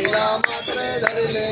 लीला मात्रे धरले